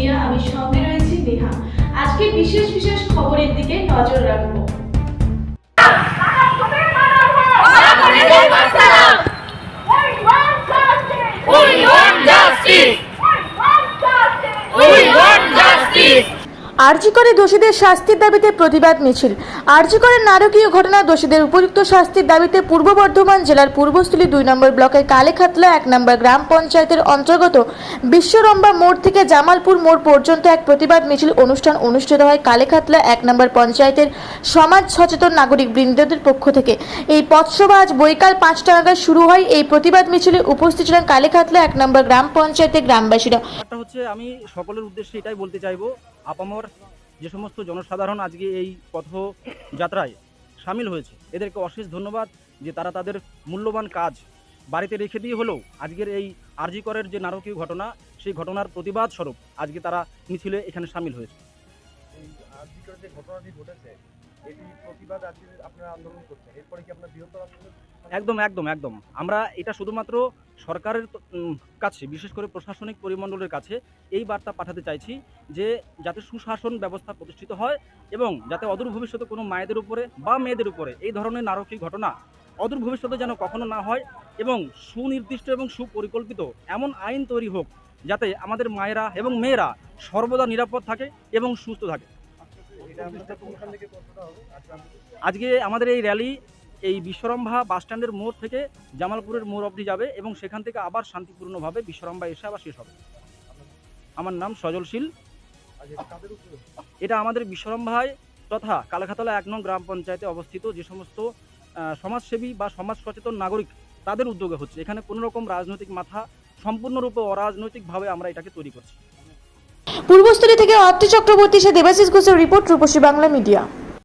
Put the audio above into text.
বাংলা আমি সঙ্গে রয়েছি নেহা আজকে বিশেষ বিশেষ খবরের দিকে নজর রাখব We want justice! আরজি করে দোষীদের শাস্তির দাবিতে প্রতিবাদ মিছিল। আরজি করের নারকীয় ঘটনা দোষীদের উপযুক্ত শাস্তির দাবিতে পূর্ব বর্ধমান জেলার পূর্বস্থলী দুই নম্বর ব্লকের কালেখাতলা এক নম্বর গ্রাম পঞ্চায়েতের অন্তর্গত বিশ্বরম্বা মোড় থেকে জামালপুর মোড় পর্যন্ত এক প্রতিবাদ মিছিল অনুষ্ঠান অনুষ্ঠিত হয় কালেখাতলা এক নম্বর পঞ্চায়েতের সমাজ সচেতন নাগরিক বৃন্দদের পক্ষ থেকে। এই পথসভা আজ বৈকাল পাঁচটা নাগাদ শুরু হয়। এই প্রতিবাদ মিছিলে উপস্থিত ছিলেন কালেখাতলা এক নম্বর গ্রাম পঞ্চায়েতের গ্রামবাসীরা। হচ্ছে আমি সকলের উদ্দেশ্যে এটাই বলতে চাইব, আপামর যে সমস্ত জনসাধারণ আজকে এই পথযাত্রায় সামিল হয়েছে, এদেরকে অশেষ ধন্যবাদ যে তারা তাদের মূল্যবান কাজ বাড়িতে রেখে দিয়ে হলেও আজকের এই আরজিকরের যে নারকীয় ঘটনা, সেই ঘটনার প্রতিবাদ স্বরূপ আজকে তারা মিছিলে এখানে সামিল হয়েছে। একদম একদম একদম। আমরা এটা শুধুমাত্র সরকারের কাছে, বিশেষ করে প্রশাসনিক পরিমণ্ডলের কাছে এই বার্তা পাঠাতে চাইছি যে যাতে সুশাসন ব্যবস্থা প্রতিষ্ঠিত হয় এবং যাতে অদূর ভবিষ্যতে কোনো মায়েদের উপরে বা মেয়েদের উপরে এই ধরনের নারকীয় ঘটনা অদূর ভবিষ্যতে যেন কখনো না হয় এবং সুনির্দিষ্ট এবং সুপরিকল্পিত এমন আইন তৈরি হোক যাতে আমাদের মায়েরা এবং মেয়েরা সর্বদা নিরাপদ থাকে এবং সুস্থ থাকে। আজকে আমাদের এই র্যালি এই বিশ্বরম্ভা বাস স্ট্যান্ডের মোড় থেকে জামালপুরের মোড় অবধি যাবে এবং সেখান থেকে আবার শান্তিপূর্ণভাবে বিশ্বরম্ভা এসে আবার শেষ হবে। আমার নাম সজলশীল এটা আমাদের বিশ্বরম্ভায় তথা কালাখাতলা এক নং গ্রাম পঞ্চায়েতে অবস্থিত যে সমস্ত সমাজসেবী বা সমাজ সচেতন নাগরিক তাদের উদ্যোগে হচ্ছে। এখানে কোনো রকম রাজনৈতিক মাথা সম্পূর্ণরূপে অরাজনৈতিকভাবে আমরা এটাকে তৈরি করছি। পূর্বস্থলী থেকে অর্থ চক্রবর্তী সে দেবাশিস ঘোষের রিপোর্ট রূপসী বাংলা মিডিয়া।